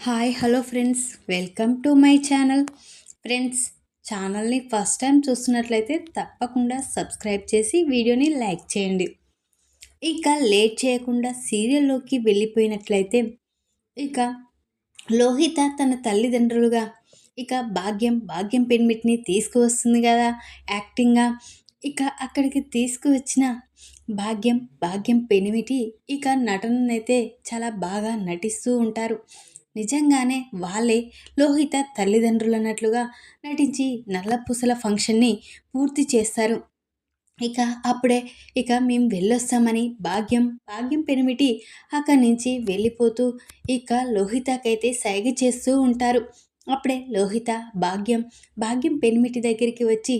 Hi hello friends welcome to my channel friends ఛానల్ని first time చూస్తున్నట్లయితే తప్పకుండా subscribe చేసి వీడియోని లైక్ చేయండి. ఇక లేట్ చేయకుండా సీరియల్లోకి వెళ్ళిపోయినట్లయితే ఇక లోహిత తన తల్లిదండ్రులుగా ఇక భాగ్యం భాగ్యం పెన్మిట్ని తీసుకువస్తుంది కదా యాక్టింగ్గా ఇక అక్కడికి తీసుకువచ్చిన భాగ్యం భాగ్యం పెనిమిటి ఇక నటననైతే చాలా బాగా నటిస్తూ ఉంటారు. నిజంగానే వాళ్ళే లోహిత తల్లిదండ్రులు అన్నట్లుగా నటించి నల్లపూసల ఫంక్షన్ని పూర్తి చేస్తారు. ఇక అప్పుడే ఇక మేము వెళ్ళొస్తామని భాగ్యం భాగ్యం పెనిమిటి అక్కడి నుంచి వెళ్ళిపోతూ ఇక లోహితకైతే సైగ చేస్తూ ఉంటారు. అప్పుడే లోహిత భాగ్యం భాగ్యం పెనిమిటి దగ్గరికి వచ్చి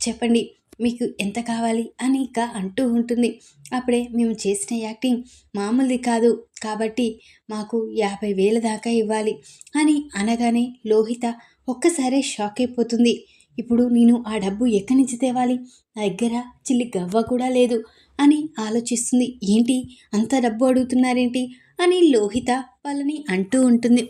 చెప్పండి మీకు ఎంత కావాలి అని ఇక అంటూ ఉంటుంది. అప్పుడే మేము చేసిన యాక్టింగ్ మామూలుది కాదు. కాబట్టి మాకు యాభై వేల దాకా ఇవ్వాలి అని అనగానే లోహిత ఒక్కసారే షాక్ అయిపోతుంది. ఇప్పుడు నేను ఆ డబ్బు ఎక్కడి నుంచి తేవాలి? నా దగ్గర చిల్లి గవ్వ కూడా లేదు అని ఆలోచిస్తుంది. ఏంటి అంత డబ్బు అడుగుతున్నారేంటి? అని లోహిత వాళ్ళని అంటూ ఉంటుంది.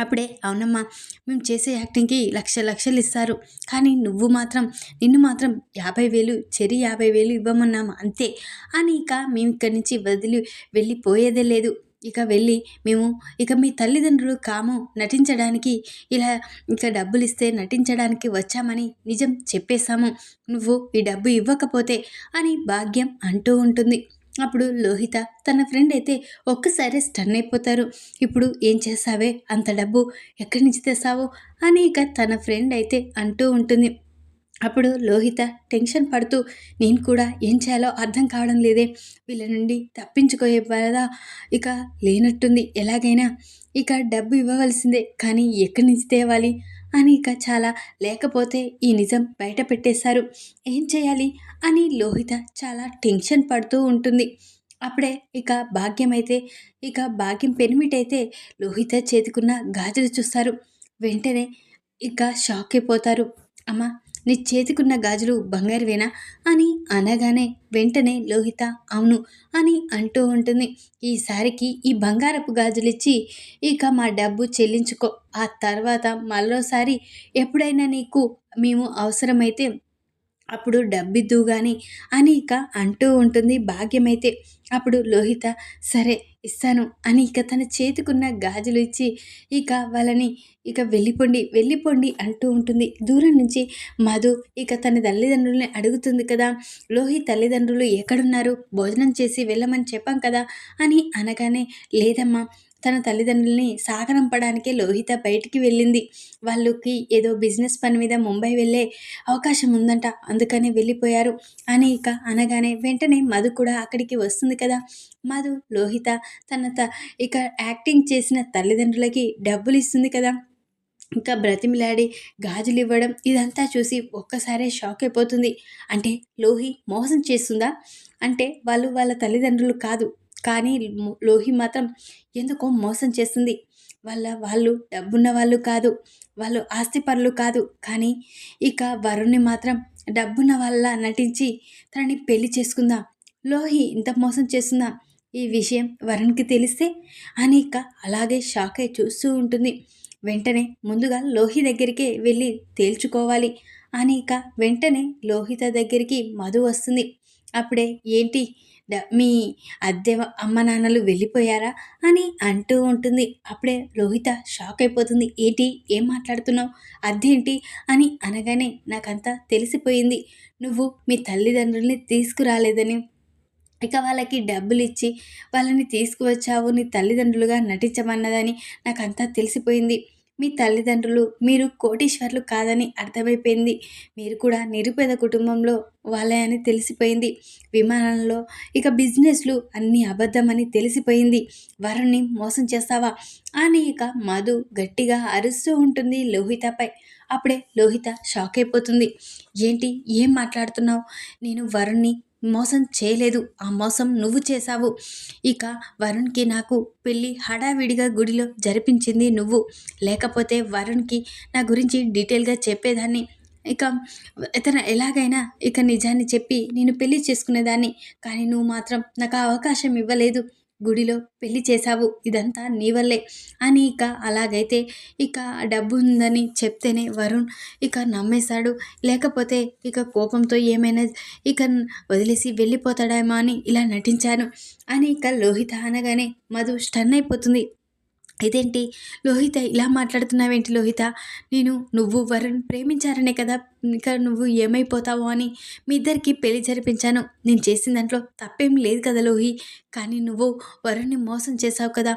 అప్పుడే అవునమ్మా మేము చేసే యాక్టింగ్కి లక్ష లక్షలు ఇస్తారు. కానీ నువ్వు మాత్రం నిన్ను మాత్రం యాభై వేలు చెరి యాభై వేలు ఇవ్వమన్నాము అంతే. అని ఇక మేము ఇక్కడి నుంచి వదిలి వెళ్ళిపోయేదే లేదు. ఇక వెళ్ళి మేము ఇక మీ తల్లిదండ్రులు కాము నటించడానికి ఇలా ఇక డబ్బులు ఇస్తే నటించడానికి వచ్చామని నిజం చెప్పేశాము. నువ్వు ఈ డబ్బు ఇవ్వకపోతే అని భాగ్యం అంటూ ఉంటుంది. అప్పుడు లోహిత తన ఫ్రెండ్ అయితే ఒక్కసారి స్టన్ అయిపోతారు. ఇప్పుడు ఏం చేస్తావే? అంత డబ్బు ఎక్కడి నుంచి తెస్తావు? అని ఇక తన ఫ్రెండ్ అయితే అంటూ ఉంటుంది. అప్పుడు లోహిత టెన్షన్ పడుతూ నేను కూడా ఏం చేయాలో అర్థం కావడం లేదే. వీళ్ళ నుండి తప్పించుకోయే ఇక లేనట్టుంది. ఎలాగైనా ఇక డబ్బు ఇవ్వవలసిందే కానీ ఎక్కడి నుంచి తేవాలి? అని ఇక చాలా లేకపోతే ఈ నిజం బయట పెట్టేశారు. ఏం చేయాలి? అని లోహిత చాలా టెన్షన్ పడుతూ ఉంటుంది. అప్పుడే ఇక భాగ్యం అయితే ఇక భాగ్యం పెనిమిట్ అయితే లోహిత చేతికున్న గాజులు చూస్తారు. వెంటనే ఇక షాక్ అయిపోతారు. అమ్మ నీ చేతికున్న గాజులు బంగారువేనా? అని అనగానే వెంటనే లోహిత అవును అని అంటూ ఉంటుంది. ఈసారికి ఈ బంగారపు గాజులు ఇచ్చి ఇక మా డబ్బు చెల్లించుకో. ఆ తర్వాత మరోసారి ఎప్పుడైనా నీకు మేము అవసరమైతే అప్పుడు డబ్బిద్దు కానీ అని ఇక అంటూ ఉంటుంది భాగ్యమైతే. అప్పుడు లోహిత సరే ఇస్తాను అని ఇక తన చేతికున్న గాజులు ఇచ్చి ఇక వాళ్ళని ఇక వెళ్ళిపోండి వెళ్ళిపోండి అంటూ ఉంటుంది. దూరం నుంచి మధు ఇక తన తల్లిదండ్రుల్ని అడుగుతుంది కదా లోహి తల్లిదండ్రులు ఎక్కడున్నారు? భోజనం చేసి వెళ్ళమని చెప్పాం కదా అని అనగానే లేదమ్మా తన తల్లిదండ్రుల్ని సాగనంపడానికే లోహిత బయటికి వెళ్ళింది. వాళ్ళకి ఏదో బిజినెస్ పని మీద ముంబై వెళ్ళే అవకాశం ఉందంట. అందుకని వెళ్ళిపోయారు. అని ఇక అనగానే వెంటనే మధు కూడా అక్కడికి వస్తుంది కదా. మధు లోహిత తన త ఇక యాక్టింగ్ చేసిన తల్లిదండ్రులకి డబ్బులు ఇస్తుంది కదా. ఇంకా బ్రతిమిలాడి గాజులు ఇవ్వడం ఇదంతా చూసి ఒక్కసారే షాక్ అయిపోతుంది. అంటే లోహి మోసం చేస్తుందా? అంటే వాళ్ళు వాళ్ళ తల్లిదండ్రులు కాదు. కానీ లోహి మాత్రం ఎందుకో మోసం చేస్తుంది. వాళ్ళ వాళ్ళు డబ్బున్న వాళ్ళు కాదు వాళ్ళు ఆస్తిపరులు కాదు. కానీ ఇక వరుణ్ణి మాత్రం డబ్బున్న వాళ్ళ నటించి తనని పెళ్ళి చేసుకుందాం. లోహి ఇంత మోసం చేస్తుందా? ఈ విషయం వరుణ్కి తెలిస్తే అని ఇక అలాగే షాక్ అయి చూస్తూ ఉంటుంది. వెంటనే ముందుగా లోహి దగ్గరికే వెళ్ళి తేల్చుకోవాలి. అని ఇక వెంటనే లోహిత దగ్గరికి మధు వస్తుంది. అప్పుడే ఏంటి? మీ అద్దె అమ్మ నాన్నలు వెళ్ళిపోయారా? అని అంటూ ఉంటుంది. అప్పుడే లోహిత షాక్ అయిపోతుంది. ఏంటి? ఏం మాట్లాడుతున్నావు? అదేంటి అని అనగానే నాకంతా తెలిసిపోయింది. నువ్వు మీ తల్లిదండ్రుల్ని తీసుకురాలేదని. ఇక వాళ్ళకి డబ్బులు ఇచ్చి వాళ్ళని తీసుకువచ్చావు. నీ తల్లిదండ్రులుగా నటించమన్నదని నాకంతా తెలిసిపోయింది. మీ తల్లిదండ్రులు మీరు కోటీశ్వర్లు కాదని అర్థమైపోయింది. మీరు కూడా నిరుపేద కుటుంబంలో వాళ్ళే అని తెలిసిపోయింది. విమానంలో ఇక బిజినెస్లు అన్నీ అబద్ధమని తెలిసిపోయింది. వరుణ్ణి మోసం చేస్తావా? అని ఇక మధు గట్టిగా అరుస్తూ ఉంటుంది లోహితపై. అప్పుడే లోహిత షాక్ అయిపోతుంది. ఏంటి? ఏం మాట్లాడుతున్నావు? నేను వరుణ్ణి మోసం చేయలేదు. ఆ మోసం నువ్వు చేశావు. ఇక వరుణ్కి నాకు పెళ్ళి హడావిడిగా గుడిలో జరిపించింది నువ్వు. లేకపోతే వరుణ్కి నా గురించి డీటెయిల్గా చెప్పేదాన్ని. ఇక ఇతను ఎలాగైనా ఇక నిజాన్ని చెప్పి నేను పెళ్ళి చేసుకునేదాన్ని. కానీ నువ్వు మాత్రం నాకు అవకాశం ఇవ్వలేదు. గుడిలో పెళ్ళి చేశావు ఇదంతా నీ వల్లే. అని ఇక అలాగైతే ఇక డబ్బు ఉందని చెప్తేనే వరుణ్ ఇక నమ్మేశాడు. లేకపోతే ఇక కోపంతో ఏమైనా ఇక వదిలేసి వెళ్ళిపోతాడేమో అని ఇలా నటించాను. అని ఇక లోహిత అనగానే మధు స్టన్ అయిపోతుంది ఇదేంటి? లోహిత ఇలా మాట్లాడుతున్నావేంటి లోహిత? నేను నువ్వు వరుణ్ ప్రేమించారనే కదా ఇంకా నువ్వు ఏమైపోతావో అని మీ ఇద్దరికి పెళ్ళి జరిపించాను. నేను చేసిన దాంట్లో తప్పేం లేదు కదా లోహి కానీ నువ్వు వరుణ్ని మోసం చేశావు కదా.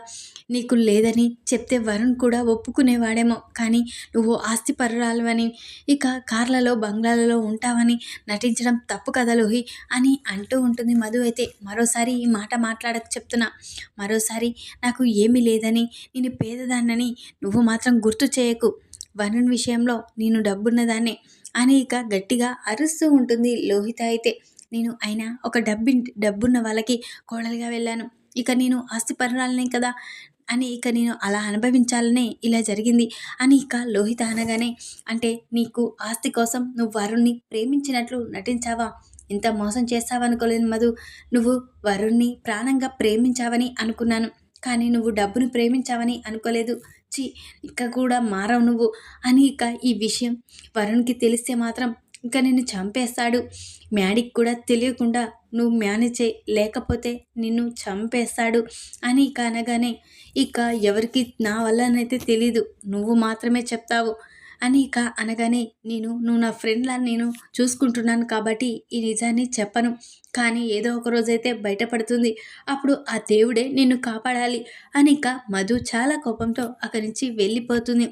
నీకు లేదని చెప్తే వరుణ్ కూడా ఒప్పుకునేవాడేమో కానీ నువ్వు ఆస్తి పరురాలవని ఇక కార్లలో బంగ్లాలలో ఉంటావని నటించడం తప్పు కదా లోహి అని అంటూ ఉంటుంది మధు అయితే. మరోసారి ఈ మాట మాట్లాడక చెప్తున్నా. మరోసారి నాకు ఏమీ లేదని నేను పేదదాన్నని నువ్వు మాత్రం గుర్తు చేయకు. వరుణ్ విషయంలో నేను డబ్బున్నదాన్నే. అని ఇక గట్టిగా అరుస్తూ ఉంటుంది లోహిత అయితే. నేను అయినా ఒక డబ్బి డబ్బున్న వాళ్ళకి కోడలుగా వెళ్ళాను. ఇక నేను ఆస్తి పరురాలనే కదా? అని ఇక నేను అలా అనుభవించాలనే ఇలా జరిగింది. అని ఇక లోహిత అనగానే అంటే నీకు ఆస్తి కోసం నువ్వు వరుణ్ణి ప్రేమించినట్లు నటించావా? ఇంత మోసం చేస్తావనుకోలేదు మధు. నువ్వు వరుణ్ణి ప్రాణంగా ప్రేమించావని అనుకున్నాను. కానీ నువ్వు డబ్బును ప్రేమించావని అనుకోలేదు. చి ఇక కూడా మారవు నువ్వు. అని ఇక ఈ విషయం వరుణ్కి తెలిస్తే మాత్రం ఇంకా నిన్ను చంపేస్తాడు. మ్యాడీకి కూడా తెలియకుండా నువ్వు మేనేజ్ చేయి లేకపోతే నిన్ను చంపేస్తాడు అని ఇక అనగానే ఇక ఎవరికి నా వల్లనైతే తెలీదు. నువ్వు మాత్రమే చెప్తావు. అని ఇక అనగానే నేను నువ్వు నా ఫ్రెండ్లా నేను చూసుకుంటున్నాను కాబట్టి ఈ నిజాన్ని చెప్పను. కానీ ఏదో ఒక రోజైతే బయటపడుతుంది. అప్పుడు ఆ దేవుడే నిన్ను కాపాడాలి అని ఇక మధు చాలా కోపంతో అక్కడి నుంచి వెళ్ళిపోతుంది.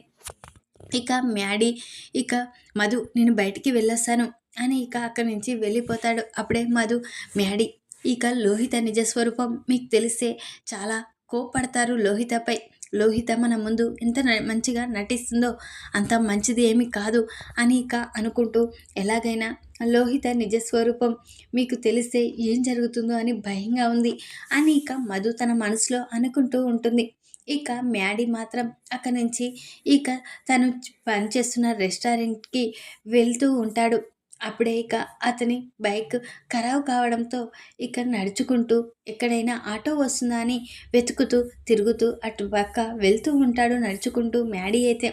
ఇక మ్యాడీ ఇక మధు నేను బయటికి వెళ్ళొస్తాను అని ఇక అక్కడి నుంచి వెళ్ళిపోతాడు. అప్పుడే మధు మ్యాడీ ఇక లోహిత నిజస్వరూపం మీకు తెలిస్తే చాలా కోపడతారు లోహితపై. లోహిత మన ముందు ఎంత మంచిగా నటిస్తుందో అంత మంచిది ఏమీ కాదు అని ఇక అనుకుంటూ ఎలాగైనా లోహిత నిజస్వరూపం మీకు తెలిస్తే ఏం జరుగుతుందో అని భయంగా ఉంది అని ఇక మధు తన మనసులో అనుకుంటూ ఉంటుంది. ఇక మ్యాడీ మాత్రం అక్కడి నుంచి ఇక తను పనిచేస్తున్న రెస్టారెంట్కి వెళ్తూ ఉంటాడు. అప్పుడే ఇక అతని బైక్ ఖరాబ్ కావడంతో ఇక నడుచుకుంటూ ఎక్కడైనా ఆటో వస్తుందా అని వెతుకుతూ తిరుగుతూ అటు పక్క వెళ్తూ ఉంటాడు నడుచుకుంటూ మ్యాడీ అయితే.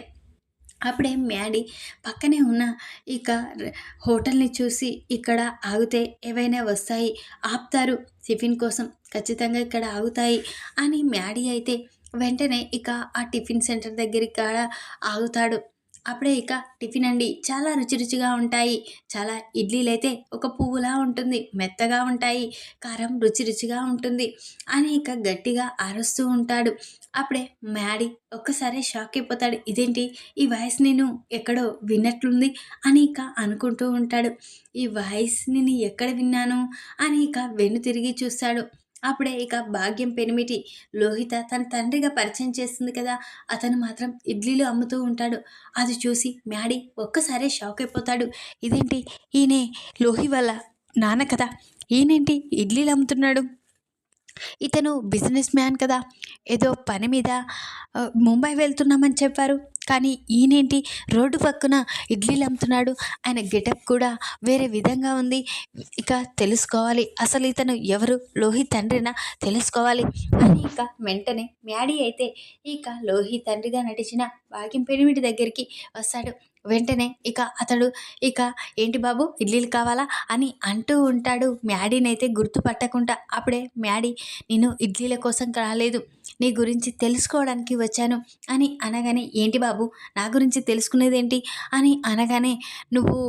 అప్పుడే మ్యాడీ పక్కనే ఉన్న ఇక హోటల్ని చూసి ఇక్కడ ఆగితే ఏవైనా వస్తాయి ఆపుతారు టిఫిన్ కోసం ఖచ్చితంగా ఇక్కడ ఆగుతాయి అని మ్యాడీ అయితే వెంటనే ఇక ఆ టిఫిన్ సెంటర్ దగ్గరికి ఆగుతాడు. అప్పుడే ఇక టిఫిన్ అండి చాలా రుచి రుచిగా ఉంటాయి. చాలా ఇడ్లీలు అయితే ఒక పువ్వులా ఉంటుంది. మెత్తగా ఉంటాయి. కారం రుచి రుచిగా ఉంటుంది. అని ఇక గట్టిగా అరుస్తూ ఉంటాడు. అప్పుడే మ్యాడీ ఒక్కసారి షాక్ అయిపోతాడు ఇదేంటి? ఈ వాయిస్ నేను ఎక్కడో విన్నట్లుంది అని ఇక అనుకుంటూ ఉంటాడు. ఈ వాయిస్ నేను ఎక్కడ విన్నాను? అని ఇక వెన్ను తిరిగి చూస్తాడు. అప్పుడే ఇక భాగ్యం పెనిమిటి. లోహిత తన తండ్రిగా పరిచయం చేస్తుంది కదా అతను మాత్రం ఇడ్లీలు అమ్ముతూ ఉంటాడు. అది చూసి మ్యాడీ ఒక్కసారే షాక్ అయిపోతాడు. ఇదేంటి? ఈయనే లోహి వాళ్ళ నాన్న కదా. ఈయనేంటి? ఇడ్లీలు అమ్ముతున్నాడు. ఇతను బిజినెస్ మ్యాన్ కదా ఏదో పని మీద ముంబై వెళ్తున్నామని చెప్పారు. కానీ ఈయనేంటి రోడ్డు పక్కన ఇడ్లీలు అమ్ముతున్నాడు. ఆయన గెటప్ కూడా వేరే విధంగా ఉంది. ఇక తెలుసుకోవాలి. అసలు ఇతను ఎవరు? లోహి తండ్రినా? తెలుసుకోవాలి. అని ఇక వెంటనే మ్యాడీ అయితే ఇక లోహి తండ్రిగా నటించిన భాగ్యం దగ్గరికి వస్తాడు. వెంటనే ఇక అతడు ఇక ఏంటి బాబు ఇడ్లీలు కావాలా? అని అంటూ ఉంటాడు. మ్యాడీనైతే గుర్తుపట్టకుండా అప్పుడే మ్యాడీ నేను ఇడ్లీల కోసం రాలేదు. నీ గురించి తెలుసుకోవడానికి వచ్చాను. అని అనగానే ఏంటి బాబు నా గురించి తెలుసుకునేదేంటి? అని అనగానే నువ్వు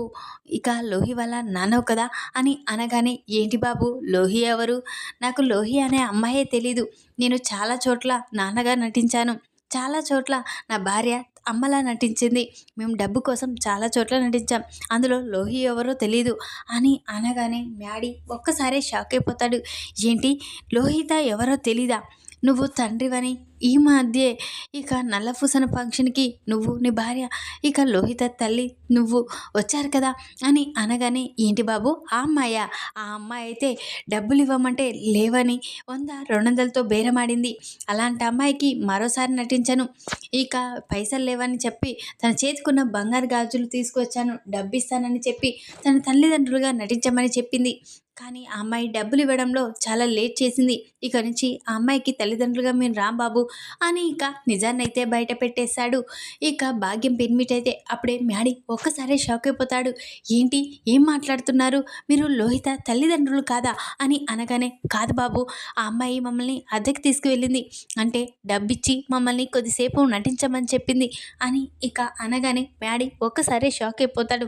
ఇక లోహి వల్ల నానవు కదా? అని అనగానే ఏంటి బాబు లోహి ఎవరు? నాకు లోహి అనే అమ్మాయే తెలీదు. నేను చాలా చోట్ల నాన్నగా నటించాను. చాలా చోట్ల నా భార్య అమ్మలా నటించింది. మేము డబ్బు కోసం చాలా చోట్ల నటించాం. అందులో లోహి ఎవరో తెలీదు. అని అనగానే మ్యాడీ ఒక్కసారే షాక్ అయిపోతాడు. ఏంటి? లోహిత ఎవరో తెలీదా? నువ్వు తండ్రివని ఈ మధ్యే ఇక నల్లపూసన ఫంక్షన్కి నువ్వు నీ భార్య ఇక లోహిత తల్లి నువ్వు వచ్చారు కదా అని అనగానే ఏంటి బాబు ఆ అమ్మాయ? ఆ అమ్మాయి అయితే డబ్బులు ఇవ్వమంటే లేవని వంద రెండు వందలతో బేరమాడింది. అలాంటి అమ్మాయికి మరోసారి నటించను. ఇక పైసలు లేవని చెప్పి తన చేతికున్న బంగారు గాజులు తీసుకొచ్చాను డబ్బిస్తానని చెప్పి తన తల్లిదండ్రులుగా నటించమని చెప్పింది. కానీ ఆ అమ్మాయి డబ్బులు ఇవ్వడంలో చాలా లేట్ చేసింది. ఇక నుంచి ఆ అమ్మాయికి తల్లిదండ్రులుగా మీరు రాంబాబు అని ఇక నిజాన్నైతే బయట పెట్టేశాడు. ఇక భాగ్యం పెనిమిట్ అయితే అప్పుడే మ్యాడీ ఒక్కసారే షాక్ అయిపోతాడు. ఏంటి? ఏం మాట్లాడుతున్నారు? మీరు లోహిత తల్లిదండ్రులు కాదా? అని అనగానే కాదు బాబు ఆ అమ్మాయి మమ్మల్ని అద్దెకి తీసుకువెళ్ళింది. అంటే డబ్బిచ్చి మమ్మల్ని కొద్దిసేపు నటించమని చెప్పింది అని ఇక అనగానే మ్యాడీ ఒక్కసారే షాక్ అయిపోతాడు.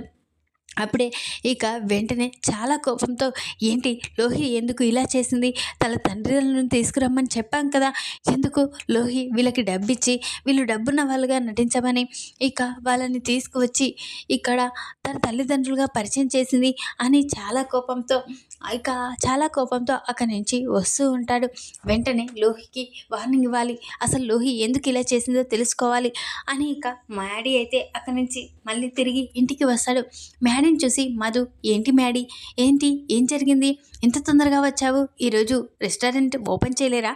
అప్పుడే ఇక వెంటనే చాలా కోపంతో ఏంటి లోహి ఎందుకు ఇలా చేసింది? తన తండ్రిలను తీసుకురమ్మని చెప్పాం కదా ఎందుకు లోహి వీళ్ళకి డబ్బిచ్చి వీళ్ళు డబ్బున్న వాళ్ళుగా నటించమని? ఇక వాళ్ళని తీసుకువచ్చి ఇక్కడ తన తల్లిదండ్రులుగా పరిచయం చేసింది అని చాలా కోపంతో ఇక చాలా కోపంతో అక్కడి నుంచి వస్తూ ఉంటాడు. వెంటనే లోహికి వార్నింగ్ ఇవ్వాలి. అసలు లోహి ఎందుకు ఇలా చేసిందో తెలుసుకోవాలి అని ఇక మ్యాడీ అయితే అక్కడి నుంచి మళ్ళీ తిరిగి ఇంటికి వస్తాడు. మ్యాడీని చూసి మధు ఏంటి మ్యాడీ? ఏంటి? ఏం జరిగింది? ఇంత తొందరగా వచ్చావు? ఈరోజు రెస్టారెంట్ ఓపెన్ చేయలేరా?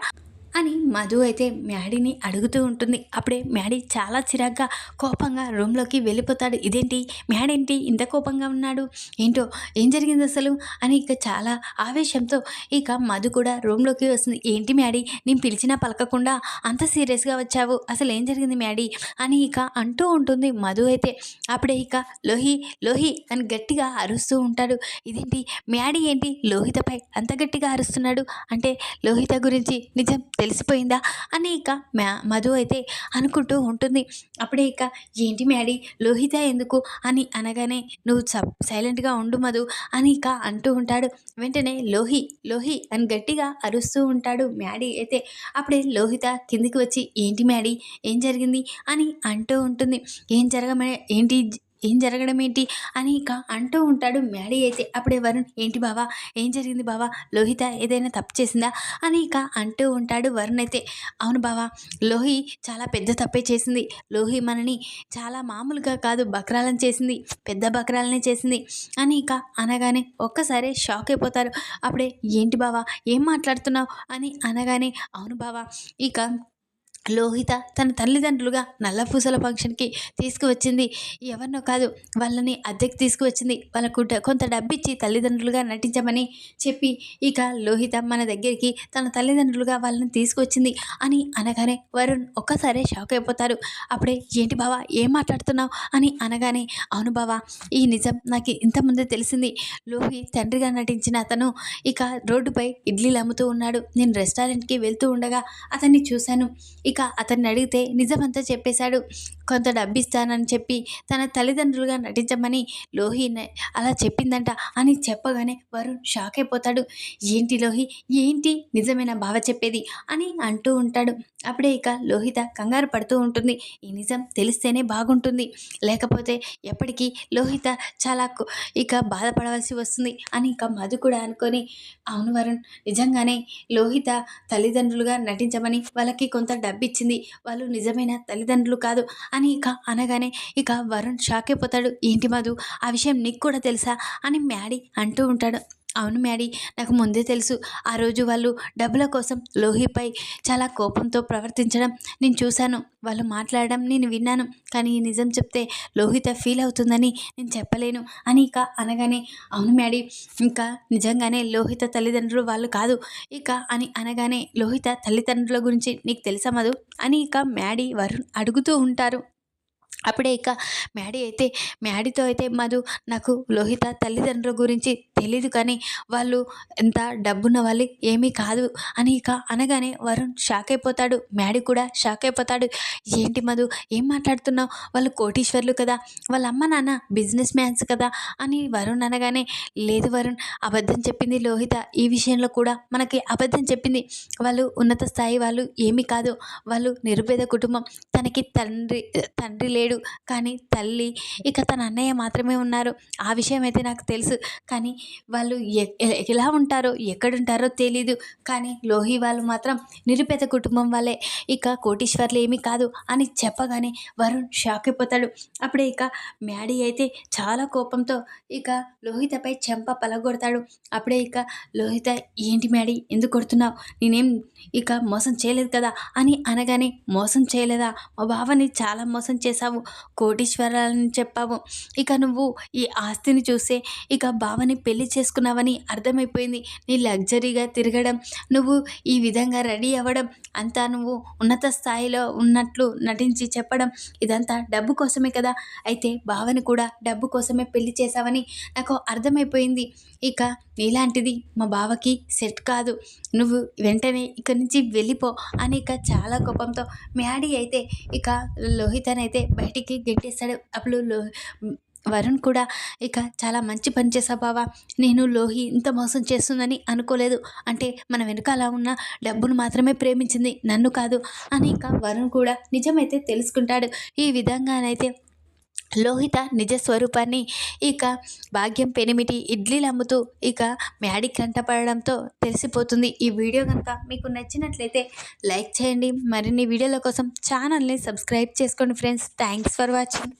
అని మధు అయితే మ్యాడీని అడుగుతూ ఉంటుంది. అప్పుడే మ్యాడీ చాలా చిరాగ్గా కోపంగా రూమ్లోకి వెళ్ళిపోతాడు. ఇదేంటి? మ్యాడేంటి? ఇంత కోపంగా ఉన్నాడు? ఏంటో? ఏం జరిగింది అసలు? అని ఇక చాలా ఆవేశంతో ఇక మధు కూడా రూమ్లోకి వస్తుంది. ఏంటి మ్యాడీ? నేను పిలిచినా పలకకుండా అంత సీరియస్గా వచ్చావు. అసలు ఏం జరిగింది మ్యాడీ? అని ఇక అంటూ ఉంటుంది మధు అయితే. అప్పుడే ఇక లోహి లోహి అని గట్టిగా అరుస్తూ ఉంటాడు. ఇదేంటి? మ్యాడీ ఏంటి? లోహితపై అంత గట్టిగా అరుస్తున్నాడు? అంటే లోహిత గురించి నిజం తెలిసిపోయిందా? అని ఇక మ్యా మధు అయితే అనుకుంటూ ఉంటుంది. అప్పుడే ఇక ఏంటి మ్యాడీ? లోహిత ఎందుకు? అని అనగానే నువ్వు సబ్ సైలెంట్గా ఉండు మధు అని ఇక అంటూ ఉంటాడు. వెంటనే లోహి లోహి అని గట్టిగా అరుస్తూ ఉంటాడు మ్యాడీ అయితే. అప్పుడే లోహిత కిందికి వచ్చి ఏంటి మ్యాడీ? ఏం జరిగింది? అని అంటూ ఉంటుంది. ఏం జరగమే ఏంటి ఏం జరగడం ఏంటి? అని ఇక అంటూ ఉంటాడు. మ్యాడీ అయితే అప్పుడే వరుణ్ ఏంటి బావా? ఏం జరిగింది బావా? లోహిత ఏదైనా తప్పు చేసిందా? అని ఇక అంటూ ఉంటాడు వరుణ్ అయితే. అవును బావా లోహి చాలా పెద్ద తప్పే చేసింది. లోహి మనని చాలా మామూలుగా కాదు బక్రాలను చేసింది. పెద్ద బక్రాలనే చేసింది. అని ఇక అనగానే ఒక్కసారి షాక్ అయిపోతారు. అప్పుడే ఏంటి బావా? ఏం మాట్లాడుతున్నావు? అని అనగానే అవును బావా ఇక లోహిత తన తల్లిదండ్రులుగా నల్లపూసల ఫంక్షన్కి తీసుకువచ్చింది. ఎవరినో కాదు వాళ్ళని అద్దెకి తీసుకువచ్చింది. వాళ్ళకు కొంత డబ్బిచ్చి తల్లిదండ్రులుగా నటించమని చెప్పి ఇక లోహిత మన దగ్గరికి తన తల్లిదండ్రులుగా వాళ్ళని తీసుకొచ్చింది అని అనగానే వరుణ్ ఒక్కసారే షాక్ అయిపోతారు. అప్పుడే ఏంటి బావా ఏం మాట్లాడుతున్నావు? అని అనగానే అవును బావా ఈ నిజం నాకు ఇంతకుముందే తెలిసింది. లోహి తండ్రిగా నటించిన అతను ఇక రోడ్డుపై ఇడ్లీలు అమ్ముతూ ఉన్నాడు. నేను రెస్టారెంట్కి వెళ్తూ ఉండగా అతన్ని చూశాను. ఇక అతన్ని అడిగితే నిజమంతా చెప్పేశాడు. కొంత డబ్బు ఇస్తానని చెప్పి తన తల్లిదండ్రులుగా నటించమని లోహి అలా చెప్పిందంట అని చెప్పగానే వరుణ్ షాక్ అయిపోతాడు. ఏంటి లోహి? ఏంటి నిజమైన బావ చెప్పేది? అని అంటూ ఉంటాడు. అప్పుడే ఇక లోహిత కంగారు పడుతూ ఉంటుంది. ఈ నిజం తెలిస్తేనే బాగుంటుంది. లేకపోతే ఎప్పటికీ లోహిత చాలా ఇక బాధపడవలసి వస్తుంది అని ఇక మధు కూడా అనుకొని అవును వరుణ్ నిజంగానే లోహిత తల్లిదండ్రులుగా నటించమని వాళ్ళకి కొంత డబ్బు ఇచ్చింది వాళ్ళు నిజమైన తల్లిదండ్రులు కాదు అని ఇక అనగానే ఇక వరుణ్ షాక్ అయిపోతాడు. ఏంటి మధు? ఆ విషయం నీకు కూడా తెలుసా? అని మ్యాడీ అంటూ ఉంటాడు. అవును మ్యాడీ నాకు ముందే తెలుసు. ఆ రోజు వాళ్ళు డబ్బుల కోసం లోహిపై చాలా కోపంతో ప్రవర్తించడం నేను చూశాను. వాళ్ళు మాట్లాడడం నేను విన్నాను. కానీ నిజం చెప్తే లోహిత ఫీల్ అవుతుందని నేను చెప్పలేను అని ఇక అనగానే అవును మ్యాడీ ఇంకా నిజంగానే లోహిత తల్లిదండ్రులు వాళ్ళు కాదు. ఇక అని అనగానే లోహిత తల్లిదండ్రుల గురించి నీకు తెలుసా మధు? అని ఇక మ్యాడీ వరుణ్ అడుగుతూ ఉంటారు. అప్పుడే ఇక మ్యాడీ అయితే మ్యాడీతో అయితే మధు నాకు లోహిత తల్లిదండ్రుల గురించి తెలీదు కానీ వాళ్ళు ఎంత డబ్బున్న వాళ్ళు ఏమీ కాదు అని ఇక అనగానే వరుణ్ షాక్ అయిపోతాడు. మ్యాడీ కూడా షాక్ అయిపోతాడు. ఏంటి మధు ఏం మాట్లాడుతున్నావు? వాళ్ళు కోటీశ్వర్లు కదా వాళ్ళ అమ్మ నాన్న బిజినెస్ మ్యాన్స్ కదా అని వరుణ్ అనగానే లేదు వరుణ్ అబద్ధం చెప్పింది లోహిత. ఈ విషయంలో కూడా మనకి అబద్ధం చెప్పింది. వాళ్ళు ఉన్నత స్థాయి వాళ్ళు ఏమీ కాదు. వాళ్ళు నిరుపేద కుటుంబం. తనకి తండ్రి తండ్రి లేడు కానీ తల్లి ఇక తన అన్నయ్య మాత్రమే ఉన్నారు. ఆ విషయం అయితే నాకు తెలుసు. కానీ వాళ్ళు ఎ- ఎలా ఉంటారో ఎక్కడుంటారో తెలీదు. కానీ లోహి వాళ్ళు మాత్రం నిరుపేద కుటుంబం వాళ్ళే. ఇక కోటీశ్వర్లు ఏమీ కాదు అని చెప్పగానే వరుణ్ షాక్ అయిపోతాడు అప్పుడే ఇక మ్యాడీ అయితే చాలా కోపంతో ఇక లోహితపై చెంప పలగొడతాడు. అప్పుడే ఇక లోహిత ఏంటి మ్యాడీ ఎందుకు కొడుతున్నావు? నేనేం ఇక మోసం చేయలేదు కదా? అని అనగానే మోసం చేయలేదా? మా బావని చాలా మోసం చేశావు. చేసావు కోటీశ్వరాలని చెప్పావు. ఇక నువ్వు ఈ ఆస్తిని చూసే ఇక బావని పెళ్ళి చేసుకున్నావని అర్థమైపోయింది. నీ లగ్జరీగా తిరగడం నువ్వు ఈ విధంగా రెడీ అవ్వడం అంతా నువ్వు ఉన్నత స్థాయిలో ఉన్నట్లు నటించి చెప్పడం ఇదంతా డబ్బు కోసమే కదా. అయితే బావని కూడా డబ్బు కోసమే పెళ్ళి చేశావని నాకు అర్థమైపోయింది. ఇక నీలాంటిది మా బావకి సెట్ కాదు. నువ్వు వెంటనే ఇక్కడి నుంచి వెళ్ళిపో అని ఇక చాలా కోపంతో మ్యాడీ అయితే ఇక లోహితన్ అయితే బయటికి గెట్టేస్తాడు. అప్పుడు లో వరుణ్ కూడా ఇక చాలా మంచి పని చేసా బావా. నేను లోహి ఇంత మోసం చేస్తుందని అనుకోలేదు. అంటే మన వెనకాల ఉన్న డబ్బును మాత్రమే ప్రేమించింది నన్ను కాదు. అని ఇక వరుణ్ కూడా నిజమైతే తెలుసుకుంటాడు. ఈ విధంగానైతే లోహిత నిజ స్వరూపాన్ని ఇక భాగ్యం పెనిమిటి ఇడ్లీలు అమ్ముతూ ఇక మ్యాడీ కంటపడడంతో తెలిసిపోతుంది. ఈ వీడియో కనుక మీకు నచ్చినట్లయితే లైక్ చేయండి. మరిన్ని వీడియోల కోసం ఛానల్ని సబ్స్క్రైబ్ చేసుకోండి ఫ్రెండ్స్. Thanks for watching.